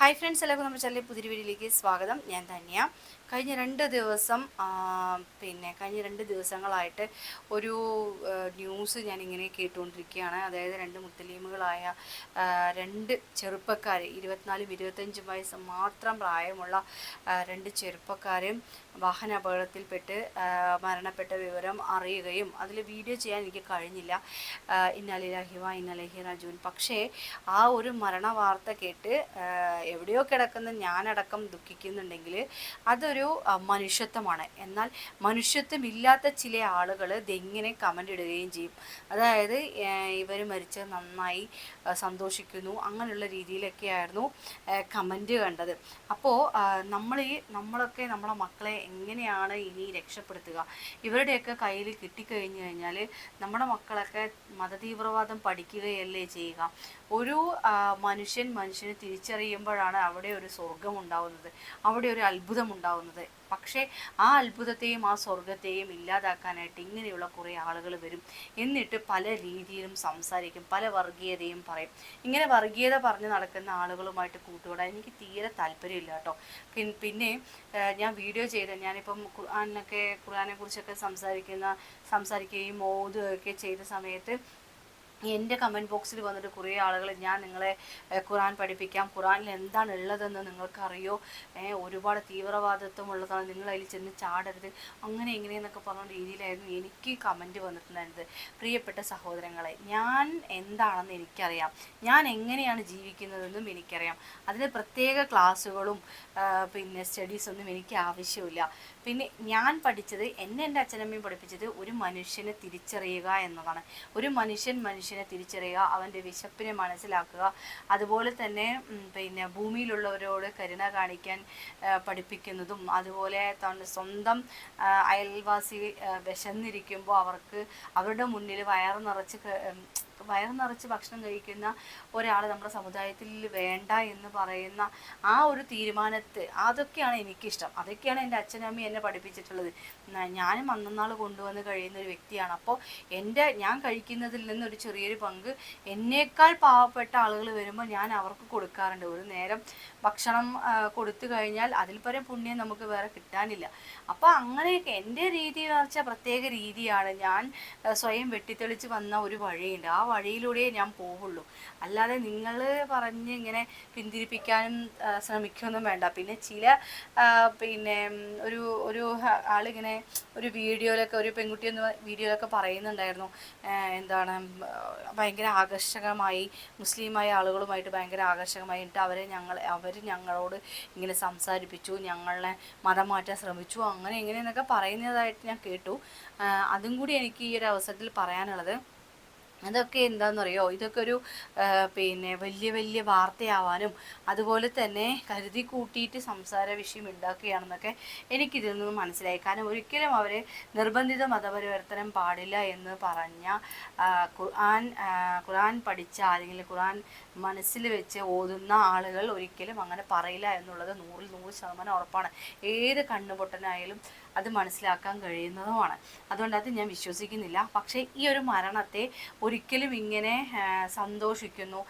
Hi friends എല്ലാവർക്കും നമ്മുടെ ചാനലിൽ പുതിയ വീഡിയോയിലേക്ക് സ്വാഗതം. ഞാൻ ധന്യ. കഴിഞ്ഞ രണ്ട് ദിവസം പിന്നെ കഴിഞ്ഞ രണ്ട് ദിവസങ്ങളായിട്ട് ഒരു ന്യൂസ് ഞാനിങ്ങനെ കേട്ടുകൊണ്ടിരിക്കുകയാണ്. അതായത് രണ്ട് മുത്തലീമുകളായ രണ്ട് ചെറുപ്പക്കാർ ഇരുപത്തിനാലും ഇരുപത്തഞ്ചും വയസ്സ് മാത്രം പ്രായമുള്ള രണ്ട് ചെറുപ്പക്കാരും വാഹന അപകടത്തിൽപ്പെട്ട് മരണപ്പെട്ട വിവരം അറിയുകയും അതിൽ വീഡിയോ ചെയ്യാൻ എനിക്ക് കഴിഞ്ഞില്ല. ഇന്നലിഹിവ ഇന്നലഹി റജൂൻ. പക്ഷേ ആ ഒരു മരണ വാർത്ത കേട്ട് എവിടെയോ കിടക്കുന്ന ഞാനടക്കം ദുഃഖിക്കുന്നുണ്ടെങ്കിൽ അതൊരു ആ, മനുഷ്യത്വമാണ്. എന്നാൽ മനുഷ്യത്വം ഇല്ലാത്ത ചില ആളുകൾ ഇതെങ്ങനെ കമന്റ് ഇടുകയും ചെയ്യും? അതായത് ഇവർ മരിച്ച നന്നായി സന്തോഷിക്കുന്നു. അങ്ങനെയുള്ള രീതിയിലൊക്കെയായിരുന്നു കമന്റ് കണ്ടത്. അപ്പോൾ നമ്മൾ ഈ നമ്മളൊക്കെ നമ്മളെ മക്കളെ എങ്ങനെയാണ് ഇനി രക്ഷപ്പെടുത്തുക? ഇവരുടെയൊക്കെ കയ്യിൽ കിട്ടിക്കഴിഞ്ഞു കഴിഞ്ഞാൽ നമ്മുടെ മക്കളൊക്കെ മതതീവ്രവാദം പഠിക്കുകയല്ലേ ചെയ്യുക? ഒരു മനുഷ്യൻ മനുഷ്യനെ തിരിച്ചറിയുമ്പോഴാണ് അവിടെ ഒരു സ്വർഗം ഉണ്ടാവുന്നത്. അവിടെ ഒരു അത്ഭുതം ഉണ്ടാവുന്നത്. പക്ഷേ ആ അത്ഭുതത്തെയും ആ സ്വർഗത്തെയും ഇല്ലാതാക്കാനായിട്ട് ഇങ്ങനെയുള്ള കുറേ ആളുകൾ വരും. എന്നിട്ട് പല രീതിയിലും സംസാരിക്കും പല വർഗീയതയും പറയും. ഇങ്ങനെ വർഗീയത പറഞ്ഞ് നടക്കുന്ന ആളുകളുമായിട്ട് കൂട്ടുകൂടാൻ എനിക്ക് തീരെ താല്പര്യമില്ല കേട്ടോ. പിന്നെ ഞാൻ വീഡിയോ ചെയ്ത ഞാനിപ്പം ഖുർആാനൊക്കെ ഖുർആാനെ കുറിച്ചൊക്കെ സംസാരിക്കുന്ന സംസാരിക്കുകയും ഓതുകയൊക്കെ ചെയ്ത സമയത്ത് എന്റെ കമന്റ് ബോക്സിൽ വന്നിട്ട് കുറേ ആളുകൾ ഞാൻ നിങ്ങളെ ഖുറാൻ പഠിപ്പിക്കാം. ഖുറാനിൽ എന്താണ് ഉള്ളതെന്ന് നിങ്ങൾക്കറിയോ? ഒരുപാട് തീവ്രവാദത്വം ഉള്ളതാണ് നിങ്ങൾ അതിൽ ചെന്ന് ചാടരുത്. അങ്ങനെ ഇങ്ങനെയെന്നൊക്കെ പറഞ്ഞ രീതിയിലായിരുന്നു എനിക്ക് കമന്റ് വന്നിട്ടുണ്ടായിരുന്നത്. പ്രിയപ്പെട്ട സഹോദരങ്ങളെ ഞാൻ എന്താണെന്ന് എനിക്കറിയാം. ഞാൻ എങ്ങനെയാണ് ജീവിക്കുന്നതെന്നും എനിക്കറിയാം. അതിന് പ്രത്യേക ക്ലാസ്സുകളും പിന്നെ സ്റ്റഡീസൊന്നും എനിക്ക് ആവശ്യമില്ല. പിന്നെ ഞാൻ പഠിച്ചത് എന്നെ എന്റെ അച്ഛനമ്മയും പഠിപ്പിച്ചത് ഒരു മനുഷ്യനെ തിരിച്ചറിയുക എന്നതാണ്. ഒരു മനുഷ്യൻ മനുഷ്യനെ തിരിച്ചറിയുക അവന്റെ വിശപ്പിനെ മനസ്സിലാക്കുക അതുപോലെ തന്നെ പിന്നെ ഭൂമിയിലുള്ളവരോട് കരുണ കാണിക്കാൻ പഠിപ്പിക്കുന്നതും അതുപോലെ സ്വന്തം അയൽവാസി വിശന്നിരിക്കുമ്പോൾ അവർക്ക് അവരുടെ മുന്നിൽ വയറ് നിറച്ച് വയറ് നിറച്ച് ഭക്ഷണം കഴിക്കുന്ന ഒരാൾ നമ്മുടെ സമുദായത്തിൽ വേണ്ട എന്ന് പറയുന്ന ആ ഒരു തീരുമാനത്തെ അതൊക്കെയാണ് എനിക്കിഷ്ടം. അതൊക്കെയാണ് എന്റെ അച്ഛനമ്മയും എന്നെ പഠിപ്പിച്ചിട്ടുള്ളത്. ഞാനും അന്നന്നാൾ കൊണ്ടുവന്ന് കഴിയുന്ന ഒരു വ്യക്തിയാണ്. അപ്പോൾ എന്റെ ഞാൻ കഴിക്കുന്നതിൽ നിന്ന് ഒരു ചെറിയൊരു പങ്ക് എന്നേക്കാൾ പാവപ്പെട്ട ആളുകൾ വരുമ്പോൾ ഞാൻ അവർക്ക് കൊടുക്കാറുണ്ട്. ഒരു നേരം ഭക്ഷണം കൊടുത്തു കഴിഞ്ഞാൽ അതിൽ പരം പുണ്യം നമുക്ക് വേറെ കിട്ടാനില്ല. അപ്പോൾ അങ്ങനെയൊക്കെ എന്റെ രീതി എന്ന് പ്രത്യേക രീതിയാണ്. ഞാൻ സ്വയം വെട്ടിത്തെളിച്ച് വന്ന ഒരു വഴിയുണ്ട്. ആ വഴിയിലൂടെ ഞാൻ പോവുള്ളൂ. അല്ലാതെ നിങ്ങൾ പറഞ്ഞ് ഇങ്ങനെ പിന്തിരിപ്പിക്കാനും ശ്രമിക്കൊന്നും വേണ്ട. പിന്നെ ചില പിന്നെ ഒരു ഒരു ആളിങ്ങനെ ഒരു വീഡിയോയിലൊക്കെ ഒരു പെൺകുട്ടി എന്ന് വീഡിയോയിലൊക്കെ പറയുന്നുണ്ടായിരുന്നു. എന്താണ് ഭയങ്കര ആകർഷകമായി മുസ്ലിമായ ആളുകളുമായിട്ട് ഭയങ്കര ആകർഷകമായിട്ട് അവരെ ഞങ്ങൾ അവർ ഞങ്ങളോട് ഇങ്ങനെ സംസാരിപ്പിച്ചു ഞങ്ങളെ മതം മാറ്റാൻ ശ്രമിച്ചു അങ്ങനെ ഇങ്ങനെയെന്നൊക്കെ പറയുന്നതായിട്ട് ഞാൻ കേട്ടു. അതും കൂടി എനിക്ക് ഈ ഒരു അവസരത്തിൽ പറയാനുള്ളത് അതൊക്കെ എന്താണെന്നറിയോ ഇതൊക്കെ ഒരു പിന്നെ വലിയ വലിയ വാർത്തയാവാനും അതുപോലെ തന്നെ കരുതി കൂട്ടിയിട്ട് സംസാര വിഷയം ഉണ്ടാക്കുകയാണെന്നൊക്കെ എനിക്കിതിൽ നിന്ന് മനസ്സിലായി. കാരണം ഒരിക്കലും അവർ നിർബന്ധിത മതപരിവർത്തനം പാടില്ല എന്ന് പറഞ്ഞ ഖുർആൻ ഖുർആൻ പഠിച്ച അല്ലെങ്കിൽ ഖുർആൻ മനസ്സിൽ വെച്ച് ഓതുന്ന ആളുകൾ ഒരിക്കലും അങ്ങനെ പറയില്ല എന്നുള്ളത് നൂറിൽ നൂറ് ശതമാനം ഉറപ്പാണ്. ഏത് കണ്ണുപൊട്ടനായാലും അത് മനസ്സിലാക്കാൻ കഴിയുന്നതുമാണ്. അതുകൊണ്ട് അത് ഞാൻ വിശ്വസിക്കുന്നില്ല. പക്ഷേ ഈ ഒരു മരണത്തെ ഒരിക്കലും ഇങ്ങനെ സന്തോഷിക്കുന്നു.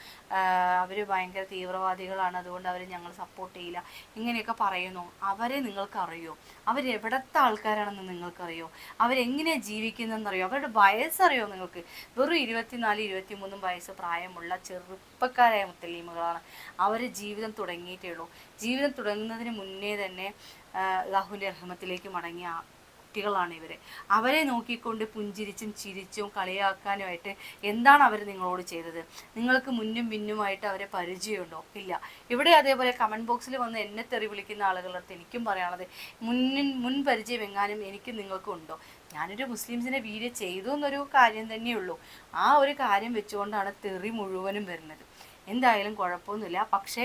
അവർ ഭയങ്കര തീവ്രവാദികളാണ്. അതുകൊണ്ട് അവർ ഞങ്ങൾ സപ്പോർട്ട് ചെയ്യില്ല. ഇങ്ങനെയൊക്കെ പറയുന്നു. അവരെ നിങ്ങൾക്കറിയോ? അവരെവിടത്തെ ആൾക്കാരാണെന്ന് നിങ്ങൾക്കറിയോ? അവരെങ്ങനെയാണ് ജീവിക്കുന്നതെന്നറിയോ? അവരുടെ വയസ്സറിയോ നിങ്ങൾക്ക്? വെറും ഇരുപത്തിനാല് ഇരുപത്തിമൂന്നും വയസ്സ് പ്രായമുള്ള ചെറുപ്പക്കാരായ മുത്തലീമുകളാണ്. അവർ ജീവിതം തുടങ്ങിയിട്ടേ ഉള്ളൂ. ജീവിതം തുടങ്ങുന്നതിന് മുന്നേ തന്നെ അള്ളാഹുവിന്റെ റഹ്മത്തിലേക്ക് മടങ്ങിയ ആ കുട്ടികളാണ് ഇവർ അവരെ നോക്കിക്കൊണ്ട് പുഞ്ചിരിച്ചും ചിരിച്ചും കളിയാക്കാനുമായിട്ട് എന്താണ് അവർ നിങ്ങളോട് ചെയ്തത്? നിങ്ങൾക്ക് മുന്നും പിന്നുമായിട്ട് അവരെ പരിചയമുണ്ടോ? ഇല്ല. ഇവിടെ അതേപോലെ കമന്റ് ബോക്സിൽ വന്ന് എന്നെ തെറി വിളിക്കുന്ന ആളുകളടുത്ത് എനിക്കും പറയാനുള്ളത് മുന്നിൻ മുൻ പരിചയം എങ്ങാനും എനിക്ക് നിങ്ങൾക്കും ഉണ്ടോ? ഞാനൊരു മുസ്ലിംസിനെ വീഡിയോ ചെയ്തു എന്നൊരു കാര്യം തന്നെയുള്ളൂ. ആ ഒരു കാര്യം വെച്ചുകൊണ്ടാണ് തെറി മുഴുവനും വരുന്നത്. എന്തായാലും കുഴപ്പമൊന്നുമില്ല. പക്ഷേ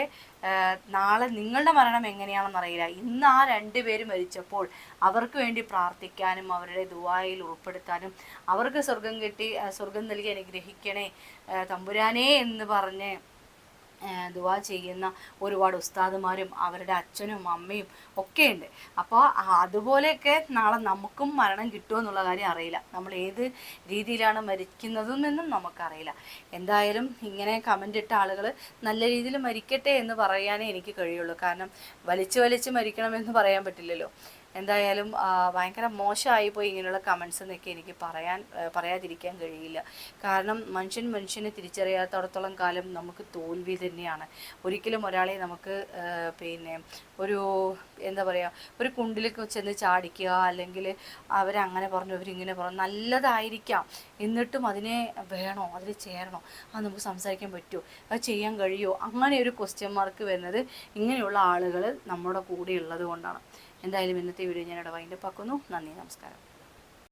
നാളെ നിങ്ങളുടെ മരണം എങ്ങനെയാണെന്ന് അറിയില്ല. ഇന്ന് ആ രണ്ട് പേര് മരിച്ചപ്പോൾ അവർക്ക് വേണ്ടി പ്രാർത്ഥിക്കാനും അവരുടെ ദുവായിൽ ഉൾപ്പെടുത്താനും അവർക്ക് സ്വർഗം കിട്ടി സ്വർഗം നൽകി അനുഗ്രഹിക്കണേ തമ്പുരാനേ എന്ന് പറഞ്ഞ് ദുവാ ചെയ്യുന്ന ഒരുപാട് ഉസ്താദുമാരും അവരുടെ അച്ഛനും അമ്മയും ഒക്കെ ഉണ്ട് അപ്പോൾ അതുപോലെയൊക്കെ നാളെ നമുക്കും മരണം കിട്ടുമോ എന്നുള്ള കാര്യം അറിയില്ല. നമ്മൾ ഏത് രീതിയിലാണ് മരിക്കുന്നതും എന്നും നമുക്കറിയില്ല. എന്തായാലും ഇങ്ങനെ കമന്റ് ഇട്ട ആളുകൾ നല്ല രീതിയിൽ മരിക്കട്ടെ എന്ന് പറയാനേ എനിക്ക് കഴിയുള്ളൂ. കാരണം വലിച്ചു വലിച്ച് മരിക്കണമെന്ന് പറയാൻ പറ്റില്ലല്ലോ. എന്തായാലും ഭയങ്കര മോശമായി പോയി ഇങ്ങനെയുള്ള കമൻസ് എന്നൊക്കെ എനിക്ക് പറയാൻ പറയാതിരിക്കാൻ കഴിയില്ല. കാരണം മനുഷ്യൻ മനുഷ്യനെ തിരിച്ചറിയാത്തടത്തോളം കാലം നമുക്ക് തോൽവി തന്നെയാണ്. ഒരിക്കലും ഒരാളെ നമുക്ക് പിന്നെ ഒരു എന്താ പറയുക ഒരു കുണ്ടിലേക്ക് ചെന്ന് ചാടിക്കുക അല്ലെങ്കിൽ അവരങ്ങനെ പറഞ്ഞു അവരിങ്ങനെ പറഞ്ഞു നല്ലതായിരിക്കാം. എന്നിട്ടും അതിനെ വേണോ? അതിൽ ചേരണോ? അത് നമുക്ക് സംസാരിക്കാൻ പറ്റുമോ അത് ചെയ്യാൻ കഴിയുമോ അങ്ങനെ ഒരു ക്വസ്റ്റ്യൻ മാർക്ക് വരുന്നത് ഇങ്ങനെയുള്ള ആളുകൾ നമ്മുടെ കൂടെ ഉള്ളത് കൊണ്ടാണ്. എന്തായാലും ഇന്നത്തെ വീഡിയോ ഞാൻ ഇവിടെ വൈൻഡപ്പ് ആക്കുന്നു നന്ദി നമസ്കാരം.